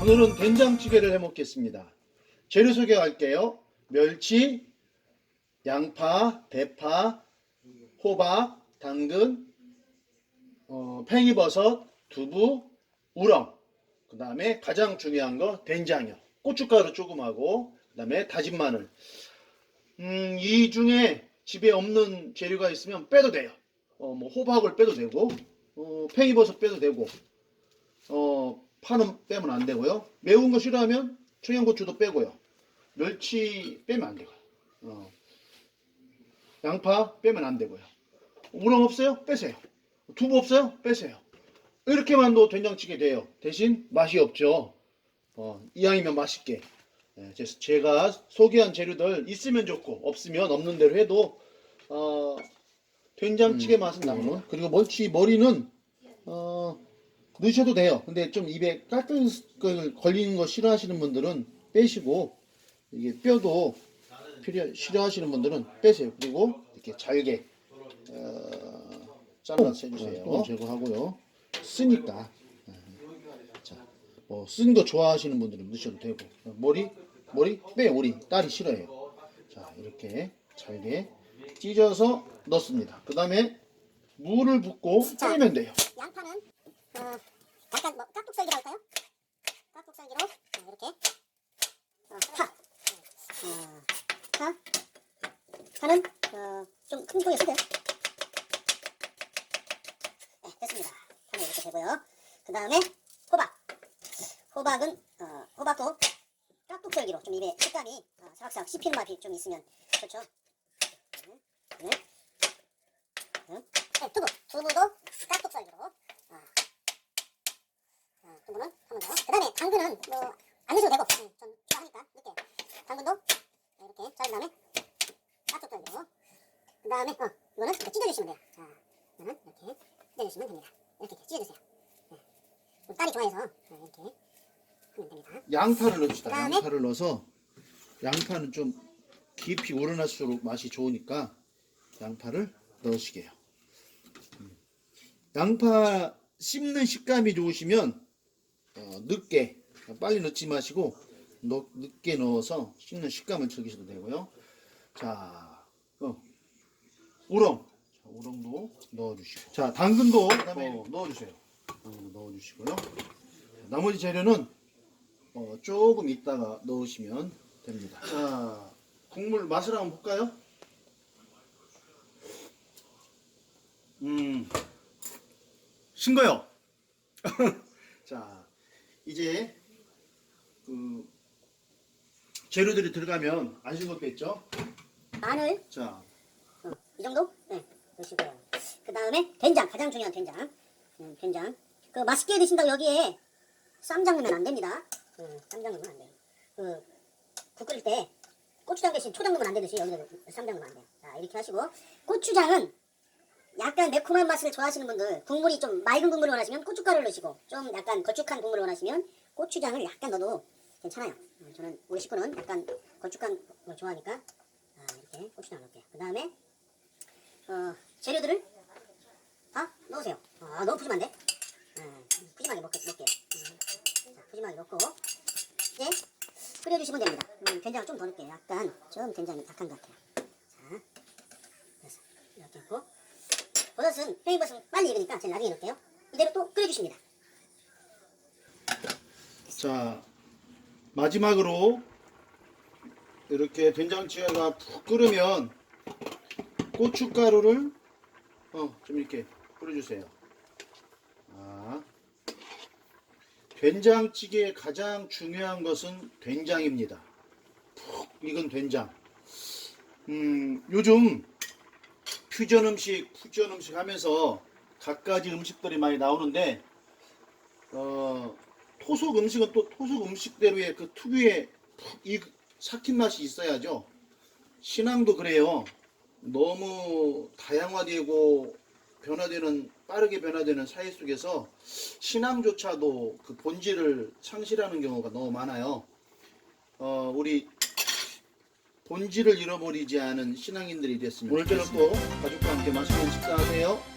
오늘은 된장찌개를 해 먹겠습니다. 재료 소개할게요. 멸치, 양파, 대파, 호박, 당근, 어, 팽이버섯, 두부, 우렁. 그 다음에 가장 중요한 거 된장이요. 고춧가루 조금 하고 그 다음에 다진 마늘. 음, 이 중에 집에 없는 재료가 있으면 빼도 돼요. 어, 뭐 호박을 빼도 되고, 어, 팽이버섯 빼도 되고, 어, 파는 빼면 안 되고요. 매운 거 싫어하면 청양고추도 빼고요. 멸치 빼면 안 되고요. 어, 양파 빼면 안 되고요. 우렁 없어요? 빼세요. 두부 없어요? 빼세요. 이렇게만 넣어 된장찌개 돼요. 대신 맛이 없죠. 어, 이왕이면 맛있게. 예, 제- 제가 소개한 재료들 있으면 좋고 없으면 없는 대로 해도 어, 된장찌개 맛은 나는 그리고 멀치 머리는 어, 넣으셔도 돼요. 근데 좀 입에 깔끔걸 걸리는 거 싫어하시는 분들은 빼시고 이게 뼈도 필요 싫어하시는 분들은 빼세요. 그리고 이렇게 잘게 어, 잘라서 해주세요. 또 제거하고요. 쓰니까 자, 뭐 쓴 거 좋아하시는 분들은 넣으셔도 되고 머리 머리 빼 우리 딸이 싫어해요. 자 이렇게 잘게 찢어서 넣습니다. 그 다음에 물을 붓고 끓이면 돼요. 깍둑썰기라 할까요? 깍둑썰기로 어, 이렇게 어, 파, 어, 파, 파는 어, 좀큰 통에 쓰세요. 네, 됐습니다. 파는 이렇게 되고요. 그 다음에 호박, 호박은 어, 호박도 깍둑썰기로 좀 입에 식감이 어, 사각사각 씹히는 맛이 좀 있으면 좋죠. 네, 네. 네, 두부, 두부도 깍둑썰기로 어, 어, 두부는 한번 더. 그 다음에 당근은 뭐안 넣으셔도 되고 음, 전 좋아하니까 이렇게 당근도 이렇게 자른 다음에 깍둑썰기로 그 다음에 어, 이거는 이렇게 찢어주시면 돼요. 자, 이거는 이렇게 찢어주시면 됩니다. 이렇게 찢어주세요. 네. 우리 딸이 좋아해서 어, 이렇게 하면 됩니다. 양파를 넣읍시다. 그다음에? 양파를 넣어서 양파는 좀 깊이 우러날수록 맛이 좋으니까 양파를 넣으시게요. 음. 양파 씹는 식감이 좋으시면 어, 늦게 빨리 넣지 마시고 넣- 늦게 넣어서 씹는 식감을 즐기셔도 되고요. 자, 어, 우렁, 자, 우렁도 넣어주시고, 자 당근도 어, 넣어주세요. 당근 넣어주시고요. 나머지 재료는 어, 조금 있다가 넣으시면 됩니다. 자, 국물 맛을 한번 볼까요? 음, 싱거요. 자, 이제 그 재료들이 들어가면 안 싱겁겠죠? 마늘 자, 어, 이 정도? 네, 넣으시고요. 그 다음에 된장, 가장 중요한 된장. 음, 된장. 그 맛있게 드신다고 여기에 쌈장 넣으면 안 됩니다. 음, 쌈장 넣으면 안 돼요. 그, 국 끓일 때 고추장 대신 초장 넣으면 안 되듯이 여기다 쌈장 넣으면 안 돼요. 자, 이렇게 하시고 고추장은 약간 매콤한 맛을 좋아하시는 분들 국물이 좀 맑은 국물을 원하시면 고춧가루를 넣으시고 좀 약간 걸쭉한 국물을 원하시면 고추장을 약간 넣어도 괜찮아요. 음, 저는 우리 식구는 약간 걸쭉한 걸 좋아하니까 아, 이렇게 고추장 넣을게요. 그 다음에 어, 재료들을 다 넣으세요. 아, 너무 푸짐한데? 음, 푸짐하게 먹게, 먹게요. 음, 자, 푸짐하게 넣고 이제 끓여주시면 됩니다. 음, 된장을 좀 더 넣을게요. 약간 좀 된장이 약한 것 같아요. 자, 됐어. 이렇게 했고 버섯은 팽이버섯은 빨리 익으니까 제가 나중에 넣을게요. 이대로 또 끓여주십니다. 자, 마지막으로 이렇게 된장찌개가 푹 끓으면 고춧가루를 어, 좀 이렇게 뿌려주세요. 아, 된장찌개의 가장 중요한 것은 된장입니다. 푹 익은 된장. 음, 요즘 퓨전 음식, 퓨전 음식 하면서 갖가지 음식들이 많이 나오는데, 어, 토속 음식은 또 토속 음식대로의 그 특유의 푹 익- 삭힌 맛이 있어야죠. 신앙도 그래요. 너무 다양화되고 변화되는 빠르게 변화되는 사회 속에서 신앙조차도 그 본질을 상실하는 경우가 너무 많아요. 어, 우리 본질을 잃어버리지 않은 신앙인들이 됐으면 오늘 저녁도 가족과 함께 맛있는 식사하세요.